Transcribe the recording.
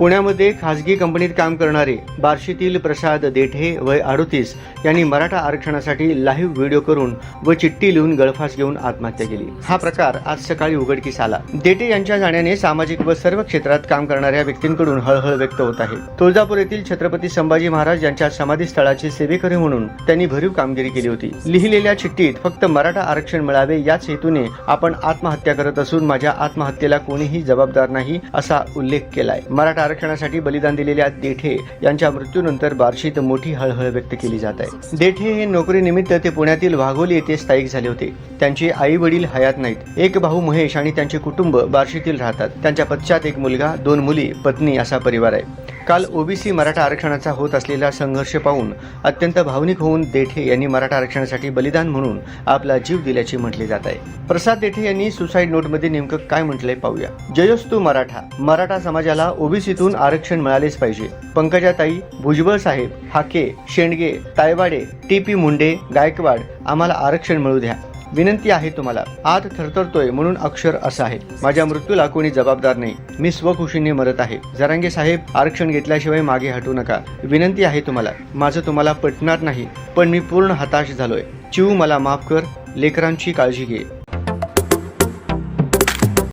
पुण्यामध्ये खासगी कंपनीत काम करणारे बार्शीतील प्रसाद देठे वय अडोतीस यांनी मराठा आरक्षणासाठी लाईव्ह व्हिडिओ करून व चिठ्ठी लिहून गळफास घेऊन आत्महत्या केली. हा प्रकार आज सकाळी उघडकीस आला. देठे यांच्या जाण्याने सामाजिक व सर्व क्षेत्रात काम करणाऱ्या व्यक्तींकडून हळहळ व्यक्त होत आहे. तुळजापूर येथील छत्रपती संभाजी महाराज यांच्या समाधी स्थळाचे सेवेकरी म्हणून त्यांनी भरीव कामगिरी केली होती. लिहिलेल्या चिठ्ठीत फक्त मराठा आरक्षण मिळावे याच हेतूने आपण आत्महत्या करत असून माझ्या आत्महत्येला कोणीही जबाबदार नाही असा उल्लेख केलाय. मराठा आरक्षणासाठी बलिदान दिलेल्या देठे यांच्या मृत्यूनंतर बार्शीत मोठी हळहळ व्यक्त केली जात आहे. देठे हे नोकरीनिमित्त ते पुण्यातील वाघोली येथे स्थायिक झाले होते. त्यांचे आई वडील हयात नाहीत. एक भाऊ महेश आणि त्यांचे कुटुंब बार्शीतील राहतात. त्यांच्या पश्चात एक मुलगा दोन मुली पत्नी असा परिवार आहे. काल ओबीसी मराठा आरक्षणाचा होत असलेला संघर्ष पाहून अत्यंत भावनिक होऊन देठे यांनी मराठा आरक्षणासाठी बलिदान म्हणून आपला जीव दिल्याचे म्हटले जात आहे. प्रसाद देठे यांनी सुसाईड नोटमध्ये नेमकं काय म्हटलंय पाहूया. जयोस्तू मराठा मराठा समाजाला ओबीसीतून आरक्षण मिळालेच पाहिजे. पंकजाताई भुजबळ साहेब हाके शेंडगे तायवाडे टी पी मुंडे गायकवाड आम्हाला आरक्षण मिळू द्या. विनंती आहे तुम्हाला आत थरथरतोय म्हणून अक्षर असं आहे. माझ्या मृत्यूला कोणी जबाबदार नाही. मी स्वखुशीने मरत आहे. जरांगे साहेब आरक्षण घेतल्याशिवाय मागे हटू नका. विनंती आहे तुम्हाला माझं तुम्हाला पटणार नाही पण मी पूर्ण हताश झालोय. चिऊ मला माफ कर. लेकरांची काळजी घे.